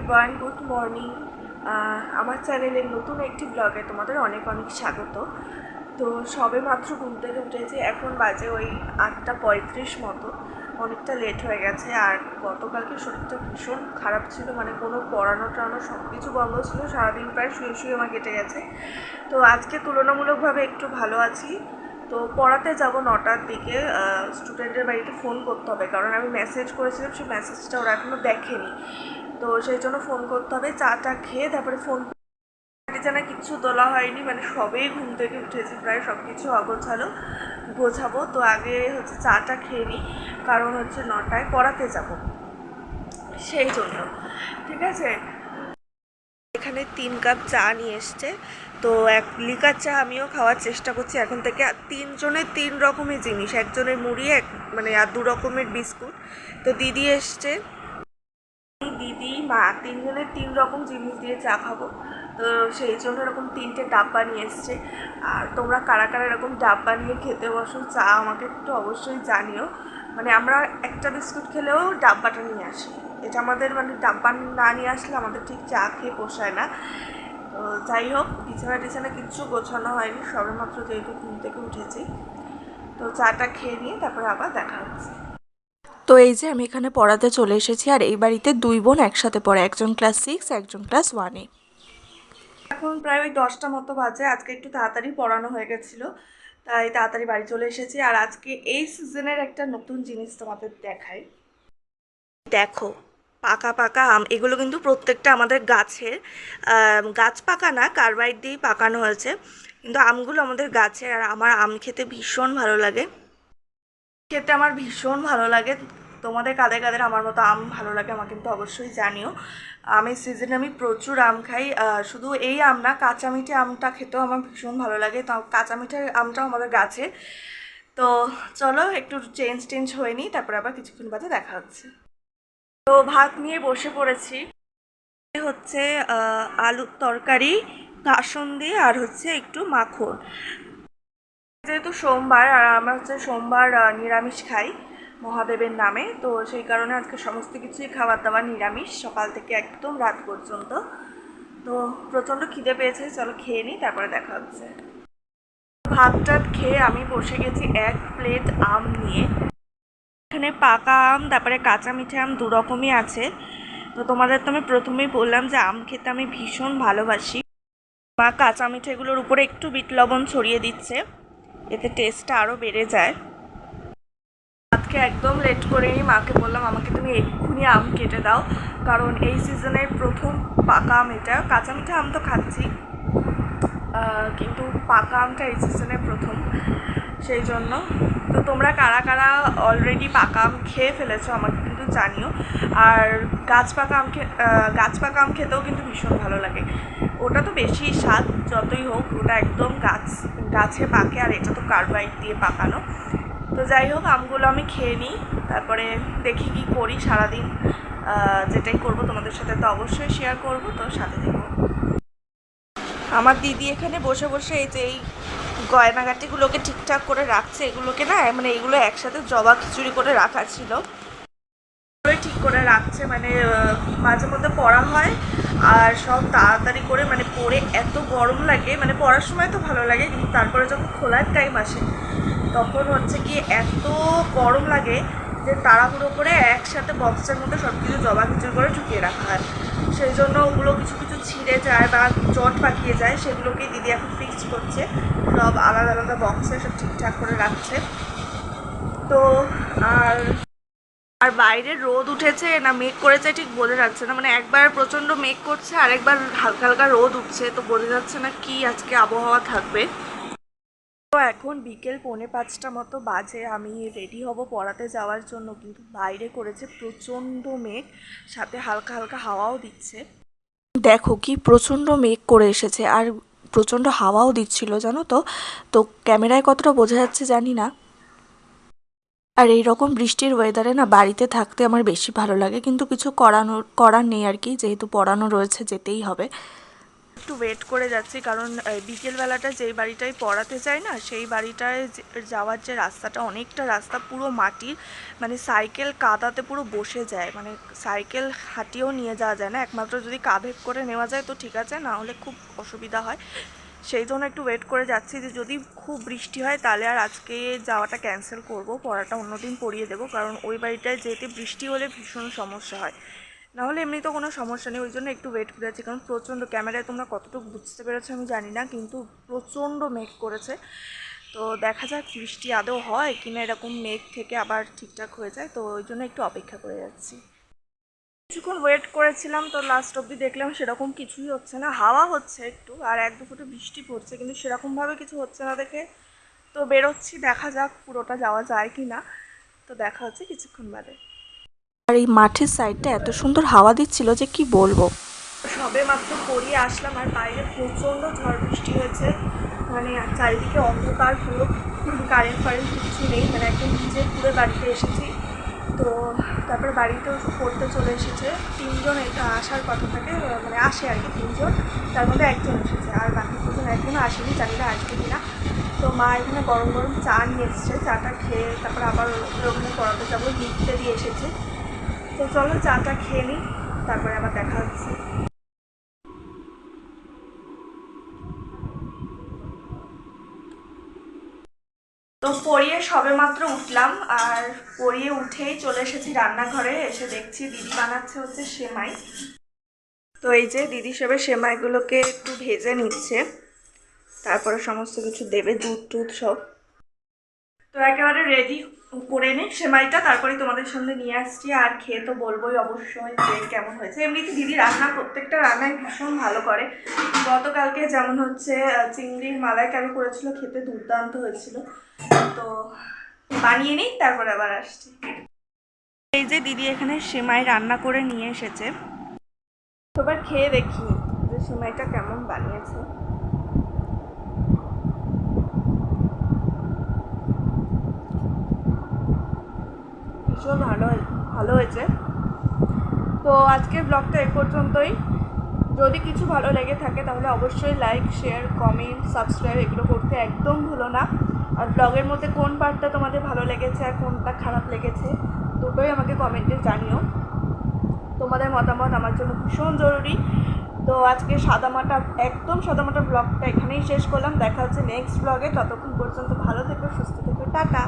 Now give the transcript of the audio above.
Everyone good morning আমার চ্যানেলের নতুন একটি ব্লগে তোমাদের অনেক অনেক স্বাগত। তো সবে মাত্র ঘুম থেকে উঠেছি, এখন বাজে ওই আটটা পঁয়ত্রিশ মতো। অনেকটা লেট হয়ে গেছে আর গতকালকে শরীরটা ভীষণ খারাপ ছিল মানে কোনো পড়ানো টড়ানো সব কিছু বন্ধ ছিল, সারাদিন প্রায় শুয়ে শুয়ে আমার কেটে গেছে। তো আজকে তুলনামূলকভাবে একটু ভালো আছি। তো পড়াতে যাব নটার দিকে স্টুডেন্টের বাড়িতে ফোন করতে হবে। কারণ আমি মেসেজ করেছিলাম, সেই মেসেজটা ওরা এখনও দেখেনি। তো সেই জন্য ফোন করতে হবে চাটা খেয়ে তারপরে ফোন জানা কিচ্ছু তোলা হয়নি মানে সবেই ঘুম থেকে উঠেছি, প্রায় সব কিছু অগোছালো, গোছাবো। তো আগে হচ্ছে চাটা খেয়ে নিই, কারণ হচ্ছে নটায় পড়াতে যাব। সেই জন্য, ঠিক আছে? এখানে তিন কাপ চা নিয়ে এসছে। তো এক লিকার চা আমিও খাওয়ার চেষ্টা করছি। এখন থেকে তিনজনের তিন রকমের জিনিস। একজনের মুড়ি, এক মানে আর দু রকমের বিস্কুট। তো দিদি এসছে। দিদি, মা, তিনজনের তিন রকম জিনিস দিয়ে চা খাব। তো সেই জন্য এরকম তিনটে ডাব্বা নিয়ে এসছে। আর তোমরা কারা কারা এরকম ডাব্বা নিয়ে খেতে বসো, চা আমাকে একটু অবশ্যই জানিও। মানে আমরা একটা বিস্কুট খেলেও ডাব্বাটা নিয়ে আসি। এটা আমাদের মানে ডাব্বা না নিয়ে আসলে আমাদের ঠিক চা খেয়ে পোষায় না। তো যাই হোক বিছানা টিছানা কিচ্ছু গোছানো হয়নি সবেমাত্র যেহেতু ঘুম থেকে উঠেছি। তো চাটা খেয়ে নিয়ে তারপরে আবার দেখা হচ্ছে। তো এই যে আমি এখানে পড়াতে চলে এসেছি আর এই বাড়িতে দুই বোন একসাথে পড়ে একজন ক্লাস সিক্স একজন ক্লাস ওয়ানে। এখন প্রায় ওই দশটা মতো বাজে আজকে একটু তাড়াতাড়ি পড়ানো হয়ে গেছিল। তাই তাড়াতাড়ি বাড়ি চলে এসেছি। আর আজকে এই সিজনের একটা নতুন জিনিস তোমাদের দেখাই। দেখো, পাকা পাকা আম, এগুলো কিন্তু প্রত্যেকটা আমাদের গাছের গাছ পাকা না, কার্বাইড দিয়েই পাকানো হয়েছে। কিন্তু আমগুলো আমাদের গাছের আর আমার আম খেতে ভীষণ ভালো লাগে। খেতে আমার ভীষণ ভালো লাগে। তোমাদের কাদের কাদের আমার মতো আম ভালো লাগে আমাকে কিন্তু অবশ্যই জানিও। আমের সিজনে আমি প্রচুর আম খাই শুধু এই আম না কাঁচা মিঠে আমটা খেতেও আমার ভীষণ ভালো লাগে। তো কাঁচা মিঠে আমটাও আমাদের গাছে। তো চলো, একটু চেঞ্জ টেঞ্জ হয়ে নিই, তারপরে আবার কিছুক্ষণ বাদে দেখা হচ্ছে। তো ভাত নিয়ে বসে পড়েছি। হচ্ছে আলুর তরকারি কাসন্দি আর হচ্ছে একটু মাখন। যেহেতু সোমবার, আর আমরা হচ্ছে সোমবার নিরামিষ খাই। মহাদেবের নামে। তো সেই কারণে আজকে সমস্ত কিছুই খাবার দাবার নিরামিষ, সকাল থেকে একদম রাত পর্যন্ত। তো প্রচণ্ড খিদে পেয়েছে, চলো খেয়ে নিই, তারপরে দেখা হচ্ছে। ভাত টাত খেয়ে আমি বসে গেছি এক প্লেট আম নিয়ে। এখানে পাকা আম, তারপরে কাঁচা মিঠে আম দু রকমই আছে। তো তোমাদের তো আমি প্রথমেই বললাম যে আম খেতে আমি ভীষণ ভালোবাসি। মা কাঁচা মিঠেগুলোর উপরে একটু বিট লবণ ছড়িয়ে দিচ্ছে, এতে টেস্টটা আরও বেড়ে যায়। আজকে একদম লেট করেই মাকে বললাম, আমাকে তুমি এক্ষুনি আম কেটে দাও। কারণ এই সিজনের প্রথম পাকা আম এটা। কাঁচা মিঠা আম তো খাচ্ছি। কিন্তু পাকা আমটা এই সিজনের প্রথম। সেই জন্য। তো তোমরা কারা কারা অলরেডি পাকা আম খেয়ে ফেলেছো আমাকে কিন্তু জানিও। আর গাছ পাকা আম খে গাছ পাকা আম খেতেও কিন্তু ভীষণ ভালো লাগে। ওটা তো বেশি স্বাদ যতই হোক, ওটা একদম গাছ গাছে পাকে আর এটা তো কার্বাইড দিয়ে পাকানো। তো যাই হোক, আমগুলো আমি খেয়ে নিই, তারপরে দেখি কি করি সারাদিন। যেটাই করব তোমাদের সাথে তো অবশ্যই শেয়ার করব, তো সাথে দেখো আমার দিদি এখানে বসে বসে এই যে এই গয়নাগাটিগুলোকে ঠিকঠাক করে রাখছে, এগুলোকে না মানে এগুলো একসাথে জবা খিচুড়ি করে রাখা ছিল। ঠিক করে রাখছে মানে মাঝে মধ্যে পড়া হয়, আর সব তাড়াতাড়ি করে মানে পড়ে এত গরম লাগে মানে পড়ার সময় তো ভালো লাগে, কিন্তু তারপরে যখন খোলার টাইম আসে তখন হচ্ছে কি এত গরম লাগে যে তাড়াহুড়ো করে একসাথে বক্সের মধ্যে সব কিছু জবা খিচুড়ি করে ঢুকিয়ে রাখা হয়। সেই জন্য ওগুলো কিছু কিছু ছিঁড়ে যায় বা জট পাকিয়ে যায়, সেগুলোকে দিদি এখন ফিক্স করছে। সব আলাদা আলাদা বক্সে সব ঠিকঠাক করে রাখছে। তো আর আর বাইরে রোদ উঠেছে না মেঘ করেছে ঠিক বোঝা যাচ্ছে না। মানে একবার প্রচণ্ড মেঘ করছে আর একবার হালকা হালকা রোদ উঠছে, তো বোঝা যাচ্ছে না কি আজকে আবহাওয়া থাকবে। তো এখন বিকেল পৌনে পাঁচটা মতো বাজে। আমি রেডি হব পড়াতে যাওয়ার জন্য, কিন্তু বাইরে করেছে প্রচণ্ড মেঘ, সাথে হালকা হালকা হাওয়াও দিচ্ছে। দেখো কি প্রচণ্ড মেঘ করে এসেছে, আর প্রচণ্ড হাওয়াও দিচ্ছিল, জানো তো? তো ক্যামেরায় কতটা বোঝা যাচ্ছে জানি না। আর এই রকম বৃষ্টির ওয়েদারে না বাড়িতে থাকতে আমার বেশি ভালো লাগে, কিন্তু কিছু করানোর করার নেই আর কি, যেহেতু পড়ানো রয়েছে, যেতেই হবে। একটু ওয়েট করে যাচ্ছি, কারণ বিকেলবেলাটা যেই বাড়িটায় পড়াতে চাই না, সেই বাড়িটায় যাওয়ার যে রাস্তাটা অনেকটা রাস্তা পুরো মাটির মানে সাইকেল কাদাতে পুরো বসে যায় মানে সাইকেল হাঁটিয়েও নিয়ে যাওয়া যায় না, একমাত্র যদি কাঁধে করে নেওয়া যায় তো ঠিক আছে, না হলে খুব অসুবিধা হয়। সেই জন্য একটু ওয়েট করে যাচ্ছি, যে যদি খুব বৃষ্টি হয় তাহলে আর আজকে যাওয়াটা ক্যান্সেল করব, পড়াটা অন্যদিন পড়িয়ে দেবো, কারণ ওই বাড়িটায় যেতে বৃষ্টি হলে ভীষণ সমস্যা হয়। না হলে এমনি তো কোনো সমস্যা নেই, ওই জন্য একটু ওয়েট করে আছি। কারণ প্রচণ্ড ক্যামেরায় তোমরা কতটুকু বুঝতে পেরেছ আমি জানি না, কিন্তু প্রচণ্ড মেঘ করেছে। তো দেখা যাক বৃষ্টি আদৌ হয় কিনা এরকম মেঘ থেকে আবার ঠিকঠাক হয়ে যায়। তো ওই জন্য একটু অপেক্ষা করে যাচ্ছি কিছুক্ষণ ওয়েট করেছিলাম, তো লাস্ট অবধি দেখলাম সেরকম কিছুই হচ্ছে না। হাওয়া হচ্ছে একটু, আর এক দু ফুটে বৃষ্টি পড়ছে, কিন্তু সেরকমভাবে কিছু হচ্ছে না দেখে। তো বেরোচ্ছি, দেখা যাক পুরোটা যাওয়া যায় কি না তো দেখা হচ্ছে কিছুক্ষণ বাদে। আর এই মাঠের সাইডটা এত সুন্দর হাওয়া দিচ্ছিল যে কি বলব? সবে মাত্র পড়িয়ে আসলাম আর বাইরে প্রচণ্ড ঝড় বৃষ্টি হয়েছে। মানে চারিদিকে অন্ধকার, পুরো কারেন্ট ফারেন্ট কিছু নেই। মানে একদম নিজের পুরো বাড়িতে এসেছি। তো তারপর বাড়িতেও পড়তে চলে এসেছে। তিনজন আসার কথা থাকে মানে আসে আর কি তিনজন। তার মধ্যে একজন এসেছে আর বাকি দুজন একজনও আসেনি, জানি না আসবে কিনা। তো মা এখানে গরম গরম চা নিয়ে এসছে। চাটা খেয়ে তারপর আবার ওখানে পড়াতে যাব। লিখতে দিয়ে এসেছে। তো চলো চাটা খেয়ে নিই, তারপরে আবার দেখা হচ্ছে। তো পড়িয়ে সবে মাত্র উঠলাম, আর পড়িয়ে উঠেই চলে এসেছি রান্নাঘরে, এসে দেখছি দিদি বানাচ্ছে হচ্ছে সেমাই। তো এই যে দিদি সবে সেমাইগুলোকে একটু ভেজে নিচ্ছে, তারপরে সমস্ত কিছু দেবে দুধ টুধ সব। তো একেবারে রেডি করে নিই সেমাইটা তারপরে তোমাদের সামনে নিয়ে আসছি। আর খেয়ে তো বলবোই অবশ্যই যে কেমন হয়েছে। এমনিতে দিদি রান্না, প্রত্যেকটা রান্নাই ভীষণ ভালো করে। গতকালকে যেমন হচ্ছে চিংড়ির মালাইকারি করেছিল, খেতে দুর্দান্ত হয়েছিল। তো বানিয়ে নিই, তারপরে আবার আসছি। এই যে দিদি এখানে সেমাই রান্না করে নিয়ে এসেছে। তো এবার খেয়ে দেখি যে সেমাইটা কেমন বানিয়েছে। ভীষণ ভালো ভালো হয়েছে। তো আজকের ব্লগটা এ পর্যন্তই। যদি কিছু ভালো লেগে থাকে তাহলে অবশ্যই লাইক শেয়ার কমেন্ট সাবস্ক্রাইব এগুলো করতে একদম ভুলো না। আর ব্লগের মধ্যে কোন পার্টটা তোমাদের ভালো লেগেছে আর কোনটা খারাপ লেগেছে, দুটোই আমাকে কমেন্টে জানিও। তোমাদের মতামত আমার জন্য ভীষণ জরুরি। তো আজকে সাদামাটা, একদম সাদামাটা ব্লগটা এখানেই শেষ করলাম। দেখা হচ্ছে নেক্সট ব্লগে ততক্ষণ পর্যন্ত ভালো থেকো, সুস্থ থেকো। টাটা!